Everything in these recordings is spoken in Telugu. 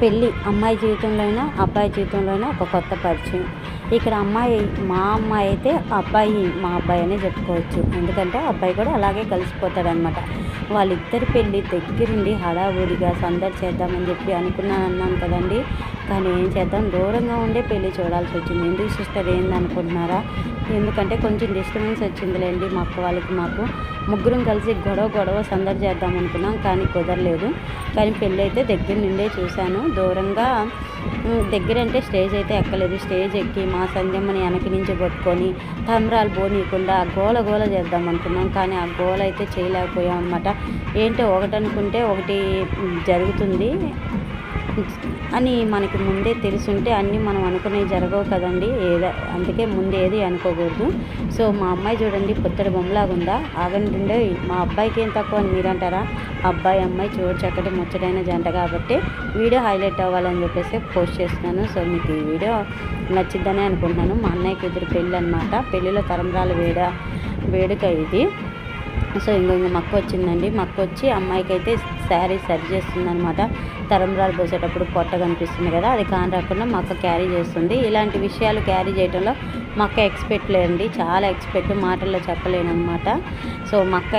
పెళ్ళి అమ్మాయి జీవితంలో అయినా అబ్బాయి జీవితంలో అయినా ఒక కొత్త పరిచయం. ఇక్కడ అమ్మాయి మా అమ్మాయి అయితే అబ్బాయి మా అబ్బాయి అనే చెప్పుకోవచ్చు. ఎందుకంటే అబ్బాయి కూడా అలాగే కలిసిపోతాడనమాట వాళ్ళిద్దరి పెళ్ళి దగ్గరుండి హడావుడిగా సందడి చేద్దామని చెప్పి అనుకున్నాను అన్నాను కదండి. కానీ ఏం చేద్దాం? దూరంగా ఉండే పెళ్ళి చూడాల్సి వచ్చింది. ఎందుకు సిస్టర్? ఏంది అనుకుంటున్నారా ఎందుకంటే కొంచెం డిస్టర్బెన్స్ వచ్చిందిలేండి మా అక్క వాళ్ళకి మాకు. ముగ్గురం కలిసి గొడవ గొడవ సందడి చేద్దాం అనుకున్నాం కానీ కుదరలేదు. కానీ పెళ్ళి అయితే దగ్గర నుండే చూశాను. దూరంగా దగ్గర అంటే స్టేజ్ అయితే ఎక్కలేదు. స్టేజ్ ఎక్కి మా సంధ్యమ్మని వెనక నుంచి పట్టుకొని తమరాలు పోనీయకుండా గోల గోల చేద్దాం అనుకున్నాం. కానీ ఆ గోల అయితే చేయలేకపోయాం అనమాట ఏంటో ఒకటి అనుకుంటే ఒకటి జరుగుతుంది. అని మనకి ముందే తెలుసుంటే అన్నీ మనం అనుకునేవి జరగవు కదండి. ఏదో అందుకే ముందే ఏది అనుకోకూడదు. సో మా అమ్మాయి చూడండి పుత్తడి బొమ్మలాగా ఉందా ఆగండి మా అబ్బాయికి ఏం తక్కువ అని మీరంటారా? అబ్బాయి అమ్మాయి చూడ చక్కటి ముచ్చటైన జంట కాబట్టి వీడియో హైలైట్ అవ్వాలని చెప్పేసి పోస్ట్ చేస్తున్నాను. సో మీకు ఈ వీడియో నచ్చిద్దని అనుకుంటున్నాను. మా అన్నయ్యకి ఇద్దరు పెళ్ళి అనమాట పెళ్ళిలో తరంరాల వేడ వేడుక ఇది. సో ఇంకో ఇంకో మక్క వచ్చిందండి. మక్క వచ్చి అమ్మాయికి అయితే శారీ సరి చేస్తుంది అనమాట తరంరాలు పోసేటప్పుడు పొట్ట కనిపిస్తుంది కదా అది కాని రాకుండా మక్క క్యారీ చేస్తుంది. ఇలాంటి విషయాలు క్యారీ చేయడంలో మక్క ఎక్స్పెక్ట్ లేదండి. చాలా ఎక్స్పెక్ట్ మాటల్లో చెప్పలేను అనమాట సో మక్క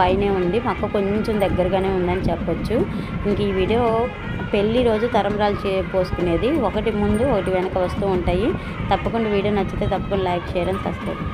పైనే ఉంది. మక్క కొంచెం దగ్గరగానే ఉందని చెప్పొచ్చు. ఇంక ఈ వీడియో పెళ్ళి రోజు తరంరాలు చే పోసుకునేది ఒకటి ముందు ఒకటి వెనక వస్తూ ఉంటాయి. తప్పకుండా వీడియో నచ్చితే తప్పకుండా లైక్ చేయడం సబ్స్క్రైబ్